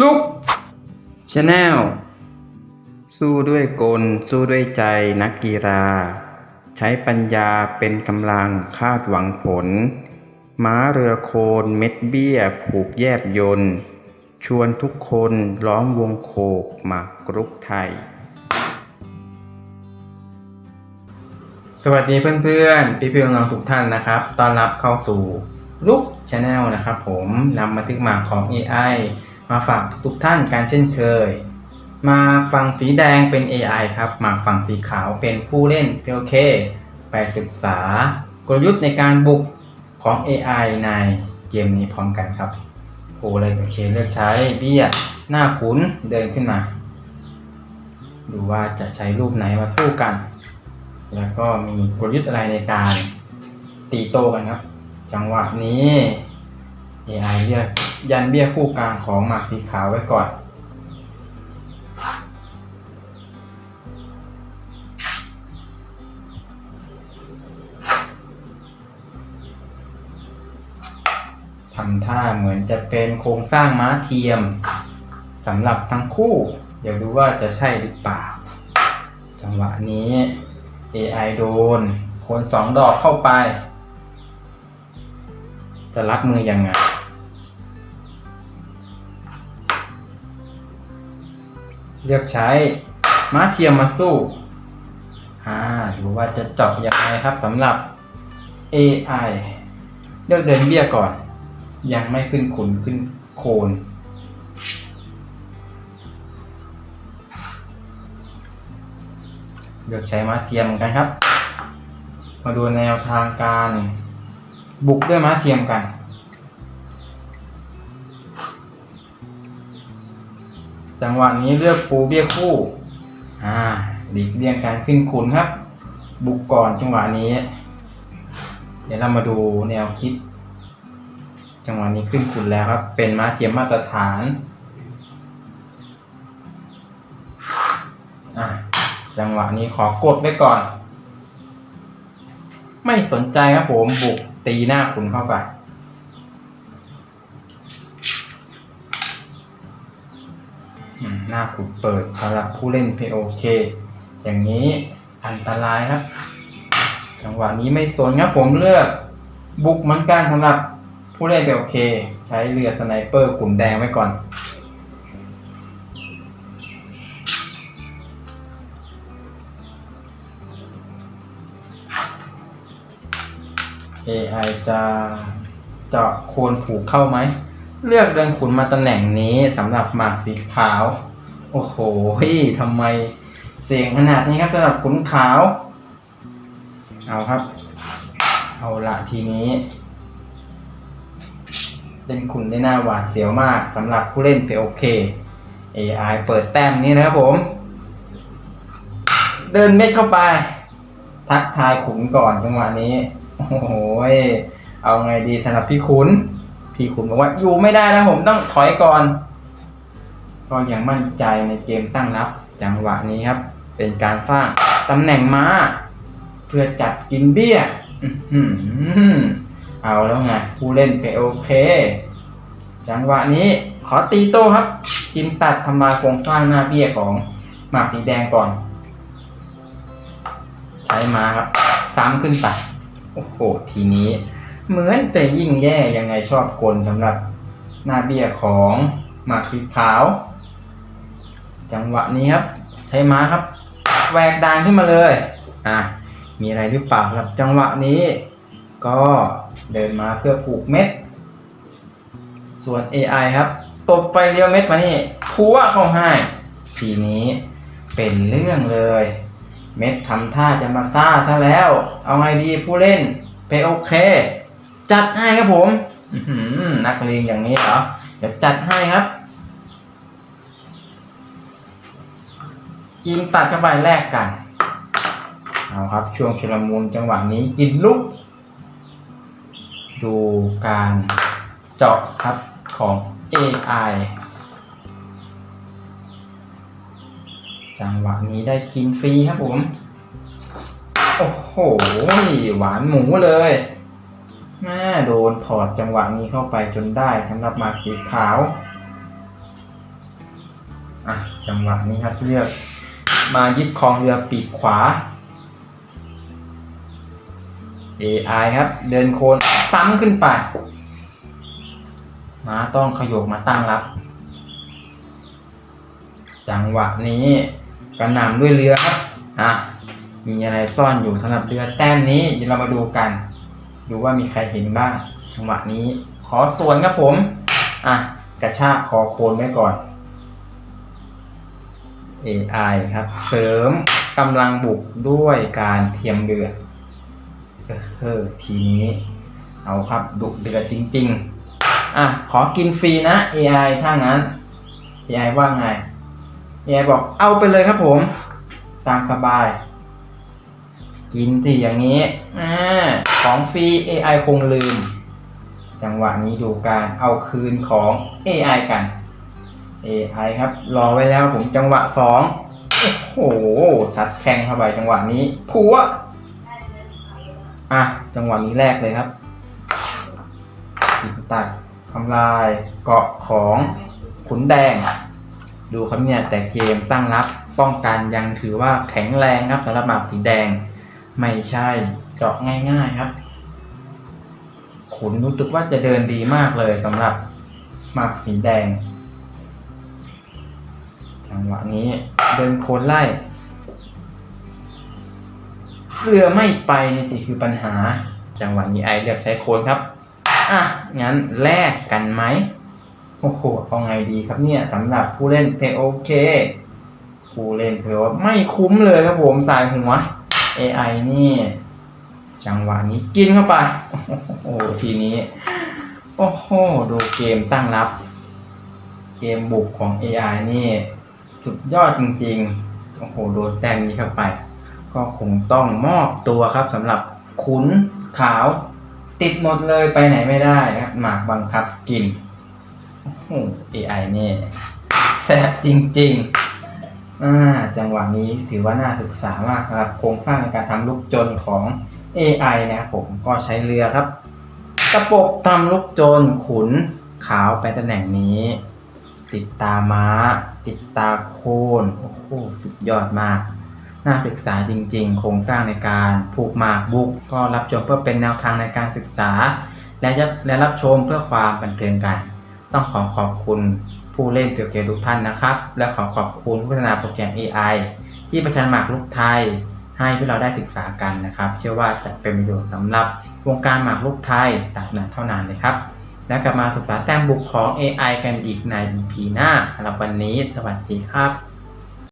ลุกชาแนลสู้ด้วยกล สู้ด้วยใจนักกีฬา ใช้ปัญญาเป็นกำลังคาดหวังผล ม้าเรือโคนเม็ดเบี้ย ผูกแยบยนต์ชวนทุกคนล้อมวงโคกมากรุกไทย สวัสดีเพื่อนๆ พี่เพื่อนน้องทุกท่านนะครับต้อนรับเข้าสู่ลุกชาแนลนะครับผมนำบันทึกหมากของ AI มาฝากทุกท่านการเช่นเคย มาฝั่งสีแดงเป็น AI ครับหมากฝั่งสีขาวเป็นผู้เล่น POK ไปศึกษากลยุทธ์ในการบุกของ AI ในเกมนี้พร้อมกันครับโอ้เลยโอเคเลือกใช้เบี้ยหน้าขุนเดินขึ้นมา ดูว่าจะใช้รูปไหนมาสู้กัน แล้วก็มีกลยุทธ์อะไรในการตีโต้กันครับ จังหวะนี้ AI เรียก ยันเบี้ยคู่กลางของหมากสีขาวไว้ก่อน ทำท่าเหมือนจะเป็นโครงสร้างม้าเทียมสำหรับทั้งคู่ เดี๋ยวดูว่าจะใช่หรือเปล่า จังหวะนี้ AI โดนคนสองดอกเข้าไป จะรับมือยังไง เลือกใช้ม้าเทียมมาสู้อ่าดูว่าจะเจาะยังไงครับสำหรับ AI เลือกเดินเบี้ยก่อน ยังไม่ขึ้นขุนขึ้นโคนเลือกใช้ม้าเทียมกันครับ มาดูแนวทางการ บุกด้วยม้าเทียมกัน จังหวะนี้เลือกปูเบี้ยคู่ อ่าหลีกเลี่ยงการขึ้นขุนครับ บุกก่อนจังหวะนี้ เดี๋ยวเรามาดูแนวคิด จังหวะนี้ขึ้นขุนแล้วครับ เป็นม้าเทียมมาตรฐานอะจังหวะนี้ขอกดไว้ก่อน ไม่สนใจครับผมบุกตีหน้าขุนเข้าไป หน้าขุนเปิดสำหรับผู้เล่น POK อย่างนี้อันตรายครับ จังหวะนี้ไม่สนครับผมเลือก บุกเหมือนกันสำหรับผู้เล่น POK ใช้เรือสไนเปอร์ขุนแดงไว้ก่อน AI จะเจาะโคนผูกเข้าไหม เลือกเดินขุนมาตำแหน่งนี้สำหรับหมากสีขาว โอ้โหทำไมเสียงขนาดนี้ครับสำหรับขุนขาว เอาครับ เอาละทีนี้ เล่นขุนได้หน้าหวาดเสียวมากสำหรับผู้เล่น POK AI เปิดแต้มนี้นะครับผม เดินเม็ดเข้าไป ทักทายขุนก่อนจังหวะนี้ โอ้โหเอาไงดีสำหรับพี่ขุน พี่ขุนบอกว่าอยู่ไม่ได้แล้วผมต้องถอยก่อน ก็ยังมั่นใจในเกมตั้งรับ จังหวะนี้ครับ เป็นการสร้างตำแหน่งม้า เพื่อจัดกินเบี้ยเอาแล้วไงผู้เล่นไปโอเค จังหวะนี้ขอตีโต้ครับ กินตัดทำลายโครงสร้างหน้าเบี้ยของหมากสีแดงก่อน ใช้มาครับซ้ำขึ้นไปโอ้โหทีนี้ เหมือนแต่ยิ่งแย่ยังไงชอบกลสำหรับหน้าเบี้ยของหมากสีขาว จังหวะนี้ครับ ใช้ม้าครับแหวกดานขึ้นมาเลยอะมีอะไรหรือเปล่าครับจังหวะนี้ ก็เดินมาเพื่อผูกเม็ด ส่วน AI ครับตบไฟเลี้ยวเม็ดมานี่พัวเข้าให้ทีนี้เป็นเรื่องเลย เม็ดทำท่าจะมาซ่าถ้าแล้ว เอาไงดีผู้เล่นไปโอเค จัดให้ครับผมนักเลงอย่างนี้เหรอ เดี๋ยวจัดให้ครับยิงตัดเข้าไปแลกกัน เอาครับ ช่วงชุลมุนจังหวะนี้กินลุก ดูการเจาะครับของ AI จังหวะนี้ได้กินฟรีครับผม โอ้โห หวานหมูเลย แม่โดนถอดจังหวะนี้เข้าไปจนได้สำหรับมาสีขาว อะ จังหวะนี้ครับเลือก มายึดครองเรือปีกขวา AI ครับ เดินโคนซ้ำขึ้นไปม้าต้องขยกมาตั้งรับ จังหวะนี้กระหน่ำด้วยเรือครับ อะ มีอะไรซ่อนอยู่สำหรับเรือแต้มนี้เดี๋ยวเรามาดูกัน ดูว่ามีใครเห็นบ้างจังหวะนี้ ขอส่วนครับผม อะ กระชากคอโคนไว้ก่อน AI ครับ เสริมกำลังบุกด้วยการเทียมเรือดเออทีนี้ เอาครับดุเดือดจริง ๆ อะ ขอกินฟรีนะ AI ถ้างั้น AI ว่าไง AI บอกเอาไปเลยครับผม ตามสบาย กินสิอย่างนี้อ่า ของฟรี AI คงลืม จังหวะนี้ดูการเอาคืนของ AI กัน AI ครับ รอไว้แล้วผมจังหวะสองโอ้โหสัดแข่งเข้าไปจังหวะนี้ผัวอะ จังหวะนี้แรกเลยครับตัดทำลายเกาะของขุนแดง ดูครับเนี่ยแต่เกมตั้งรับป้องกันยังถือว่าแข็งแรงครับสำหรับหมากสีแดง ไม่ใช่เจาะง่ายๆครับ ขุนรู้สึกว่าจะเดินดีมากเลยสำหรับหมากสีแดง จังหวะนี้เดินโคนไล่เรือไม่ไปนี่สิคือปัญหา จังหวะนี้ไอเลือกใช้โคนครับ อะ งั้นแลกกันไหมโอ้โหเอาไงดีครับเนี่ยสำหรับผู้เล่นเพโอเคผู้เล่นเพย์ว่าไม่คุ้มเลยครับผมสายหัว AI นี่ จังหวะนี้กินเข้าไป โอ้โหทีนี้ โอ้โห ดูเกมตั้งรับ เกมบุกของ AI นี่ สุดยอดจริง ๆ โอ้โห โดนแต้มนี้เข้าไป ก็คงต้องมอบตัวครับสำหรับขุนขาว ติดหมดเลยไปไหนไม่ได้ครับ หมากบังคับกิน โอ้โห AI นี่แซ่บจริง ๆ อ่าจังหวะนี้ถือว่าน่าศึกษามากครับ โครงสร้างในการทำลูกจนของ AI นะครับผมก็ใช้เรือครับกระปบทำลูกจนขุนขาวไปตำแหน่งนี้ ติดตาม้า ติดตาโคนโอ้โหสุดยอดมาก น่าศึกษาจริงๆ โครงสร้างในการผูกหมากบุก ก็รับชมเพื่อเป็นแนวทางในการศึกษา และจะและรับชมเพื่อความบันเทิงกัน ต้องขอขอบคุณ ผู้เล่นเปียวเกมทุกท่านนะครับ และขอขอบคุณผู้พัฒนาโปรแกรม AI ที่ประชันหมากลูกไทย ให้พวกเราได้ศึกษากันนะครับ เชื่อว่าจะเป็นประโยชน์สำหรับวงการหมากลูกไทยต่าบนานเท่านานเลยครับ แล้วกลับมาศึกษาแต้มบุกของ AI กันอีกใน EP หน้าสำหรับวันนี้ สวัสดีครับ